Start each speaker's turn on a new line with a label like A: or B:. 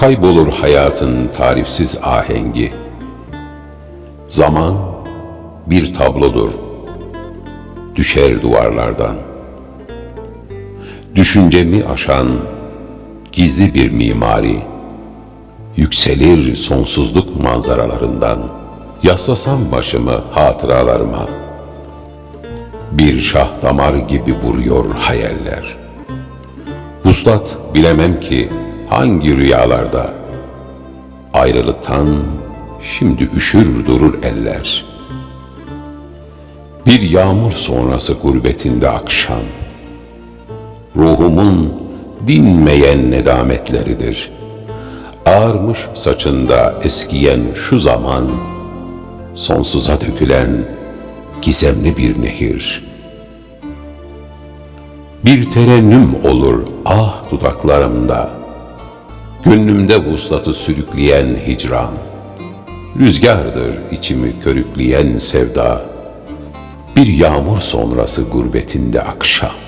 A: Kaybolur hayatın tarifsiz ahengi. Zaman bir tablodur. Düşer duvarlardan. Düşüncemi aşan gizli bir mimari. Yükselir sonsuzluk manzaralarından. Yaslasam başımı hatıralarıma. Bir şah damar gibi vuruyor hayaller. Vuslat bilemem ki hangi rüyalarda ayrılıktan şimdi üşür durur eller. Bir yağmur sonrası gurbetinde akşam. Ruhumun dinmeyen nedametleridir. Ağarmış saçında eskiyen şu zaman, sonsuza dökülen gizemli bir nehir. Bir terennüm olur ah dudaklarımda, Gönlümde vuslatı sürükleyen hicran, Rüzgardır içimi körükleyen sevda, Bir yağmur sonrası gurbetinde akşam.